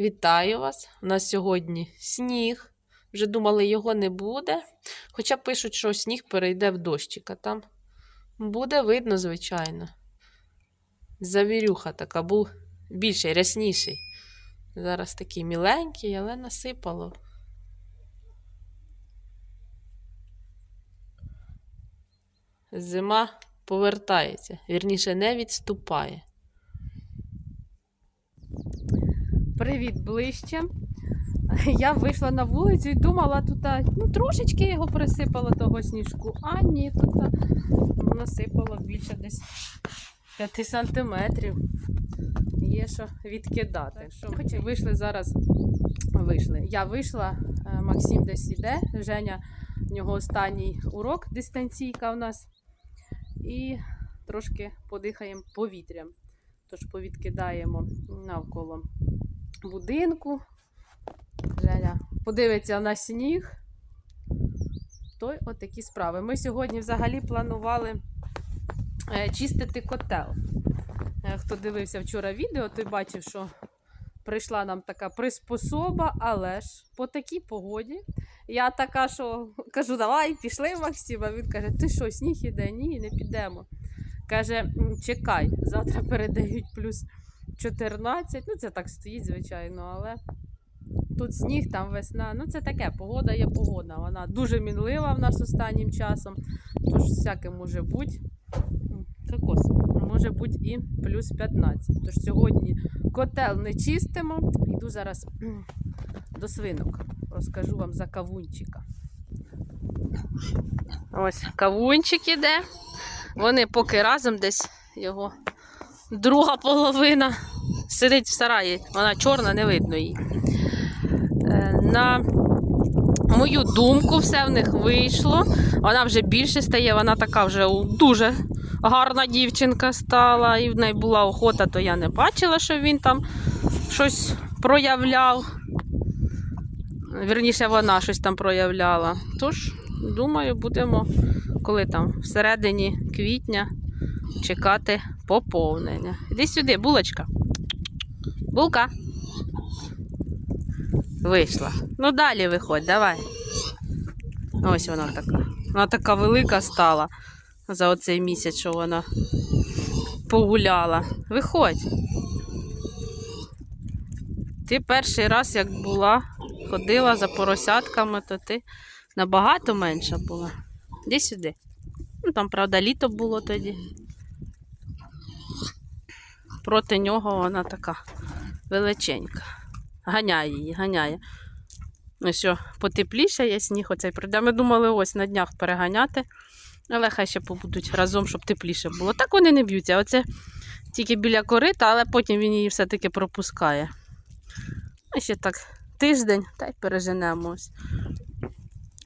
Вітаю вас! У нас сьогодні сніг. Вже думали, його не буде. Хоча пишуть, що сніг перейде в дощик, а там буде видно, звичайно. Завірюха така, був більший, рясніший. Зараз такий міленький, але насипало. Зима повертається, вірніше, не відступає. Привіт ближче. Я вийшла на вулицю і думала, тут ну, трошечки його присипало того сніжку. А ні, тут насипало більше десь 5 сантиметрів. Є що відкидати. Так що хоча вийшли зараз. Вийшли. Я вийшла, е, Максим десь іде. Женя, в нього останній урок, дистанційка у нас. І трошки подихаємо повітрям. Тож повідкидаємо навколо будинку. Женя подивиться на сніг. То й отакі справи. Ми сьогодні взагалі планували е, чистити котел. Е, Хто дивився вчора відео, той бачив, що прийшла нам така приспособа, але ж по такій погоді. Я така, що кажу, давай, пішли, Максим. А він каже, ти що, сніг іде? Ні, не підемо. Каже, чекай, завтра передають плюс 14. Ну, це так стоїть, звичайно, але тут сніг, там весна. Ну, це таке, погода є погода. Вона дуже мінлива в нас останнім часом. Тож всяке може бути. Кокос. Може бути і плюс 15. Тож сьогодні котел не чистимо. Йду зараз до свинок. Розкажу вам за кавунчика. Ось кавунчик іде. Вони поки разом десь його друга половина сидить в сараї. Вона чорна, не видно її. Е, На мою думку, все в них вийшло. Вона вже більше стає, вона така вже дуже гарна дівчинка стала. І в неї була охота, то я не бачила, що він там щось проявляв. Вірніше, вона щось там проявляла. Тож, думаю, будемо, коли там всередині квітня чекати поповнення. Іди сюди, булочка. Булка. Вийшла. Ну далі виходь, давай. Ось вона така. Вона така велика стала за оцей місяць, що вона погуляла. Виходь. Ти перший раз, як була, ходила за поросятками, то ти набагато менша була. Іди сюди. Ну, там, правда, літо було тоді. Проти нього вона така величенька. Ганяє її, ганяє. Ну що, потепліше є сніг оцей прийде. Ми думали ось на днях переганяти, але хай ще побудуть разом, щоб тепліше було. Так вони не б'ються. Оце тільки біля корита, але потім він її все-таки пропускає. Ну, ще так тиждень, та й переженемо ось.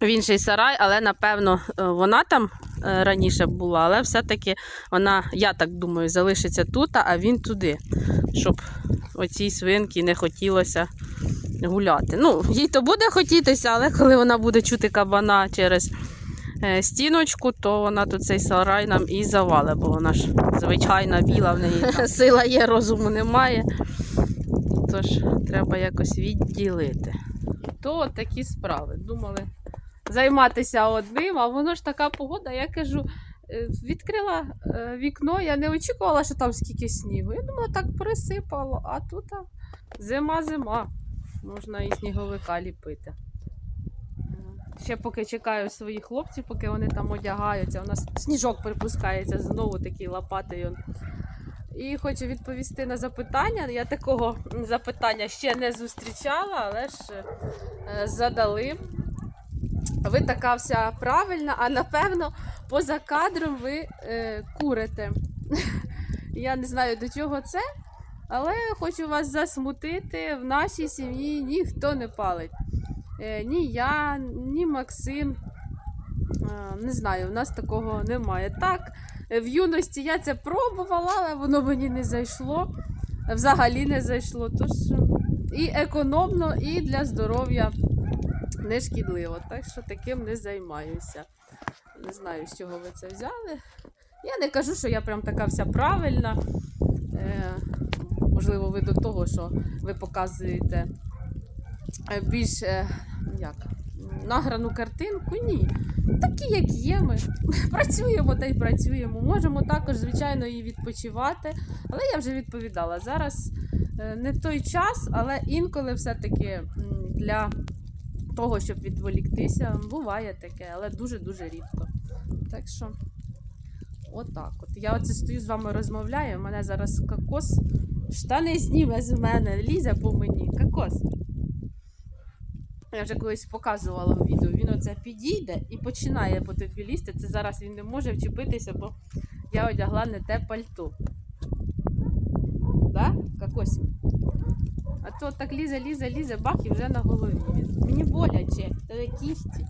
В інший сарай, але напевно е, вона там раніше була, але все-таки вона, я так думаю, залишиться тут, а він туди, щоб оцій свинці не хотілося гуляти. Ну, їй то буде хотітися, але коли вона буде чути кабана через е, стіночку, то вона тут цей сарай нам і завалить, бо вона ж звичайна біла в неї там сила є, розуму немає. Тож треба якось відділити. То такі справи. Думали займатися одним, а воно ж така погода, я кажу. е, Відкрила е, вікно, я не очікувала, що там скільки снігу. Я думала, так присипало, а тут зима-зима. Можна і сніговика ліпити. Ще поки чекаю своїх хлопців, поки вони там одягаються. У нас сніжок припускається знову такий лопатий. І хочу відповісти на запитання. Я такого запитання ще не зустрічала, але ж е, задали. Ви така вся правильна, а напевно, поза кадром ви е, курите. Я не знаю до чого це, але хочу вас засмутити. В нашій сім'ї ніхто не палить. Е, ні я, ні Максим. Не знаю, в нас такого немає. Так, в юності я це пробувала, але воно мені не зайшло. Взагалі не зайшло. Тож і економно, і для здоров'я не шкідливо. Так що таким не займаюся. Не знаю, з чого ви це взяли. Я не кажу, що я прям така вся правильна. Е, можливо, ви до того, що ви показуєте е, більш е, як, награну картинку. Ні. Такі, як є, ми працюємо та й працюємо. Можемо також, звичайно, і відпочивати. Але я вже відповідала. Зараз е, не той час, але інколи все-таки для того, щоб відволіктися, буває таке, але дуже-дуже рідко. Так що, отак от. Я оце стою з вами розмовляю, У мене зараз кокос штани зніме з мене, лізе по мені. Кокос. Я вже колись показувала в відео. Він оце підійде і починає по тобі лізти. Це зараз він не може вчепитися, бо я одягла не те пальто. Да? Кокосик? А то так лізе, лізе, лізе, бах і вже на голові. Мені боляче, це кісті.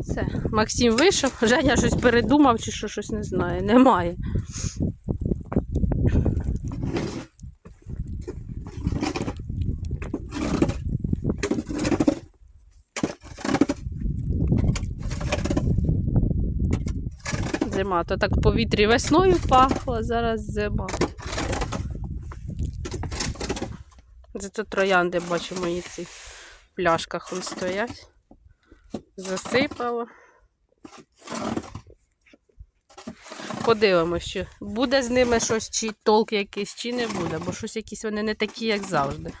Все, Максим вийшов, Женя щось передумав чи що, щось не знає. Немає. Зима, то так в повітрі весною пахло, зараз зима. Зато троянди бачу мої ці пляшках он стоять. Засипало. Подивимося, чи буде з ними щось, чи толк якийсь, чи не буде, бо щось якісь вони не такі, як завжди.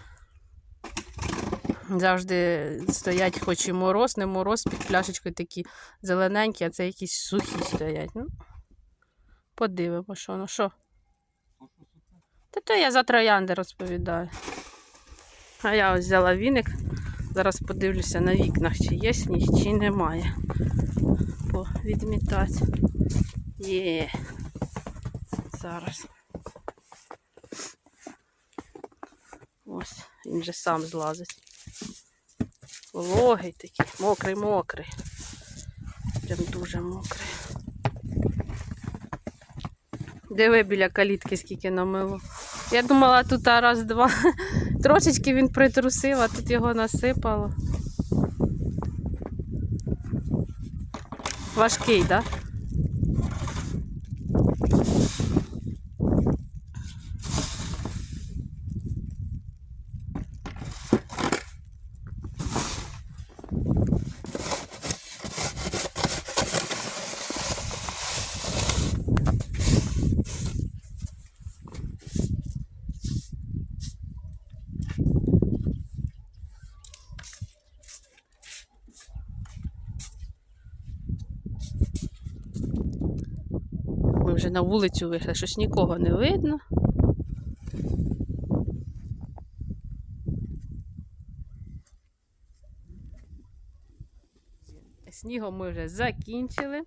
Завжди стоять, хоч і мороз, не мороз, під пляшечкою такі зелененькі, а це якісь сухі стоять. Ну, подивимося, що воно. Що? Та то я за троянди розповідаю. А я ось взяла віник. Зараз подивлюся на вікнах, чи є сніг, чи немає. Повідмітати. Є. Зараз. Ось, він же сам злазить. Вологий такий, мокрий, мокрий. Прям дуже мокрий. Диви біля калітки, скільки намило. Я думала, тут раз-два. Трошечки він притрусив, а тут його насипало. Важкий, так? Да? Вже на вулицю вийшли, щось нікого не видно. Снігом ми вже закінчили.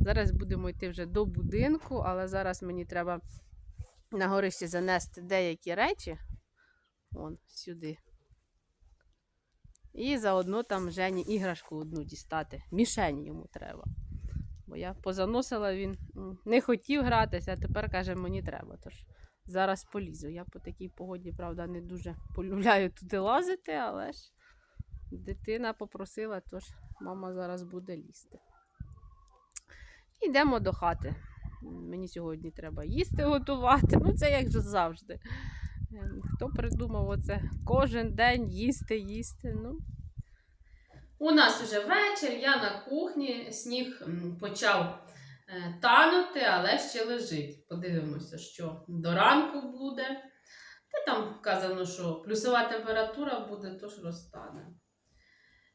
Зараз будемо йти вже до будинку, але зараз мені треба на горищі занести деякі речі. Вон, сюди. І заодно там Жені іграшку одну дістати. Мішень йому треба. Я позаносила, він не хотів гратися, а тепер каже, мені треба. Тож зараз полізу. Я по такій погоді, правда, не дуже полюбляю туди лазити, але ж дитина попросила, тож мама зараз буде лізти. Йдемо до хати. Мені сьогодні треба їсти готувати. Ну, це як же завжди. Ем, Хто придумав оце кожен день їсти, їсти. Ну, У нас вже вечір, я на кухні, сніг почав е, танути, але ще лежить. Подивимося, що до ранку буде. Та там вказано, що плюсова температура буде, тож розтане.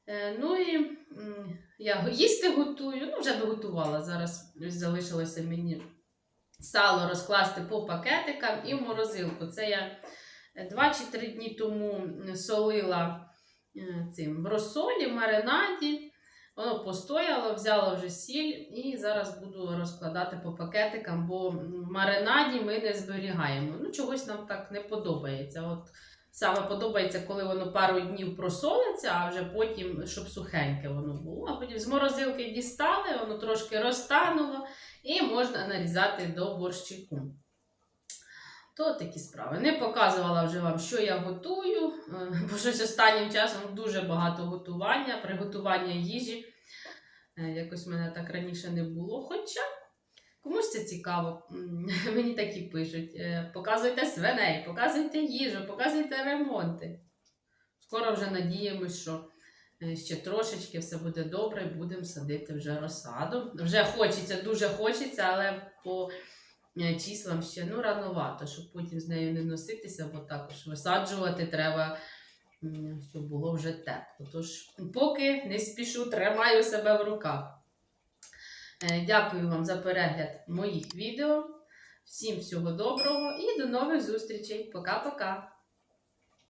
Е, ну і я їсти готую, ну вже доготувала. Зараз залишилося мені сало розкласти по пакетикам і в морозилку. Це я 2 чи 3 дні тому солила е, цим в розсолі, маринаді. Воно постояло, взяла вже сіль і зараз буду розкладати по пакетикам, бо маринаді ми не зберігаємо. Ну, чогось нам так не подобається. От саме подобається, коли воно пару днів просолиться, а вже потім, щоб сухеньке воно було. А потім з морозилки дістали, воно трошки розтануло і можна нарізати до борщику. То такі справи. Не показувала вже вам, що я готую, е, бо щось останнім часом дуже багато готування, приготування їжі. Е, Якось в мене так раніше не було. Хоча Комусь це цікаво. Мені такі пишуть. Е, Показуйте свиней, показуйте їжу, показуйте ремонти. Скоро вже надіємось, що ще трошечки все буде добре, і будемо садити вже розсаду. Вже хочеться, дуже хочеться, але по числам ще ну, рановато, щоб потім з нею не носитися, бо також висаджувати треба, щоб було вже тепло. Тож, поки не спішу, тримаю себе в руках. Е, Дякую вам за перегляд моїх відео. Всім всього доброго і до нових зустрічей. Пока-пока!